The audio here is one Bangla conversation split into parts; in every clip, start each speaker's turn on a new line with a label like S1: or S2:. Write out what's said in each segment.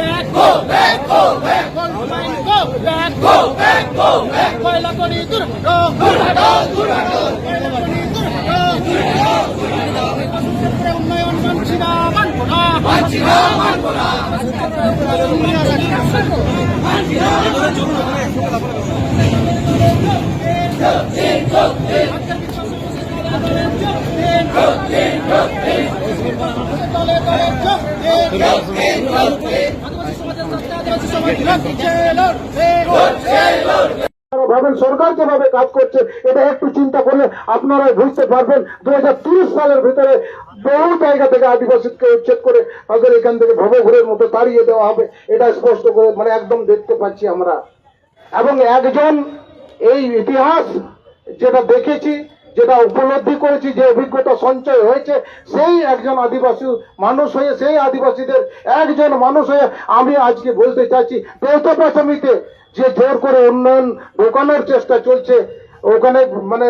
S1: back, go back, go back, go back, go back, go back, কয়লা করি দূর হটো, দূর হটো, দূর হটো, কয়লা করি দূর হটো, দূর হটো, দূর হটো, বসুন্ধরা উন্নয়ন মানছি না, মানবো না, মানছি না, মানবো না, দলে দলে যোগ দিন, আদিবাসী
S2: সরকার যেভাবে কাজ করছে, এটা একটু চিন্তা করলে আপনারা বুঝতে পারবেন। দু সালের ভিতরে বহু জায়গা থেকে আদিবাসীকে উচ্ছেদ করে তাদের এখান থেকে ভবঘুরের মতো তাড়িয়ে দেওয়া হবে, এটা স্পষ্ট করে মানে একদম দেখতে পাচ্ছি আমরা। এবং একজন এই ইতিহাস যেটা দেখেছি যেটা উপলব্ধি করেছি, যে অভিজ্ঞতা সঞ্চয় হয়েছে, সেই একজন আদিবাসী মানুষ হয়ে, সেই আদিবাসীদের একজন মানুষ হয়ে আমি আজকে বলতে চাইছি, দ্বৈত পাচামিতে যে জোর করে উন্নয়ন ঢোকানোর চেষ্টা চলছে ওখানে মানে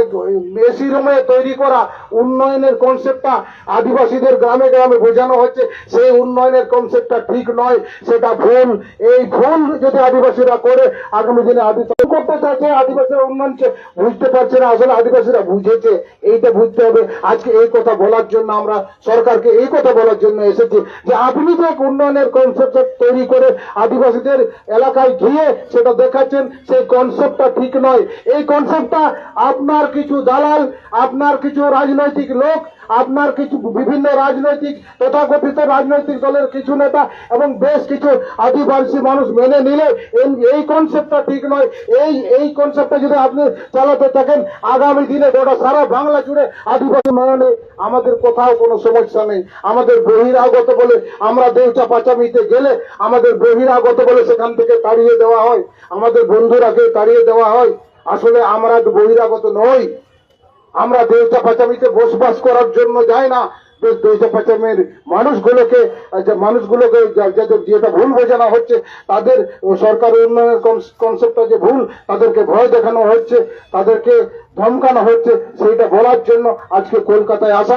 S2: এসি রুমে তৈরি করা উন্নয়নের কনসেপ্টটা আদিবাসীদের গ্রামে গ্রামে বোঝানো হচ্ছে। সেই উন্নয়নের কনসেপ্টটা ঠিক নয়, সেটা ভুল। এই ভুল যদি আদিবাসীরা করে, আগামী দিনে আদিবাসী করতে চাইছে, আদিবাসীরা উন্নয়নকে বুঝতে পারছে না। আসলে আদিবাসীরা বুঝেছে, এইটা বুঝতে হবে। আজকে এই কথা বলার জন্য আমরা সরকারকে এই কথা বলার জন্য এসেছি যে আপনি যে উন্নয়নের কনসেপ্ট তৈরি করে আদিবাসীদের এলাকায় গিয়ে সেটা দেখাচ্ছেন, সেই কনসেপ্টটা ঠিক নয়। এই কনসেপ্টটা আপনার কিছু দালাল, আপনার কিছু রাজনৈতিক লোক, আপনার কিছু বিভিন্ন রাজনৈতিক তথাকথিত রাজনৈতিক দলের কিছু নেতা এবং বেশ কিছু আদিবাসী মানুষ মেনে নিলে এই- কনসেপ্টটা ঠিক নয়। এই এই কনসেপ্টটা যদি আপনি চালাতে থাকেন, আগামী দিনে গোটা সারা বাংলা জুড়ে আদিবাসী নয়নে আমাদের কোথাও কোনো সমস্যা নেই। আমাদের বহিরাগত বলে আমরা দেউচা পাচামিতে গেলে আমাদের বহিরাগত বলে সেখান থেকে তাড়িয়ে দেওয়া হয়। আমাদের বন্ধুরাকে তাড়িয়ে দেওয়া হয়? আসলে আমরা বহিরাগত নই। আমরা দেউচা পাচামিতে বসবাস করার জন্য যাই না। দেউচা পাচামের মানুষগুলোকে মানুষগুলোকে যাদের যেটা ভুল বোঝানো হচ্ছে, তাদের সরকার উন্নয়নের কনসেপ্টটা যে ভুল, তাদেরকে ভয় দেখানো হচ্ছে, তাদেরকে ধমকানো হচ্ছে, সেইটা বলার জন্য আজকে কলকাতায় আসা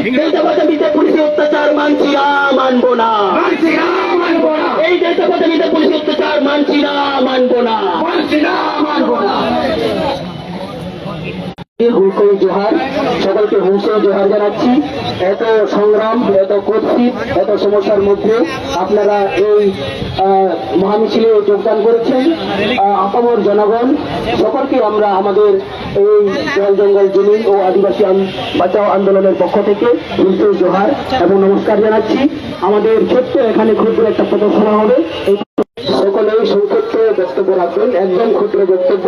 S1: এই
S2: দেশবাসীতে পুলিশের অত্যাচার মানছি না মানবো না। এই দেশবাসীতে পুলিশের অত্যাচার মানছি না মানবো না। মানছি না। মানবো জোহার। সকলকে হুলকই জোহার জানাচ্ছি। এত সংগ্রাম, এত কর্তৃক এত সমস্যার মধ্যে আপনারা এই মহামিছিলে যোগদান করেছেন। আপামর জনগণ, সকলকে আমরা আমাদের এই জল জঙ্গল জমি ও আদিবাসী বাঁচাও আন্দোলনের পক্ষ থেকে হুলকই জোহার এবং নমস্কার জানাচ্ছি। আমাদের ছোট্ট এখানে ক্ষুদ্র একটা প্রদর্শনা হবে। সকলেই সংক্ষিপ্ত বক্তব্য রাখবেন। একদম ক্ষুদ্র বক্তব্য।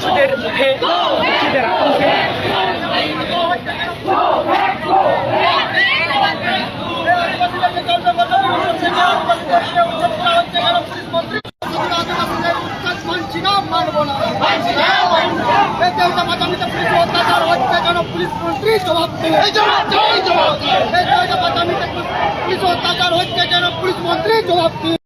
S3: সুদের মুখে
S1: দেউতা পাতামিতে পুলিশ মন্ত্রী জবাব দেবে পুলিশ অত্যাচার হচ্ছে কেন পুলিশ মন্ত্রী জবাব দেবে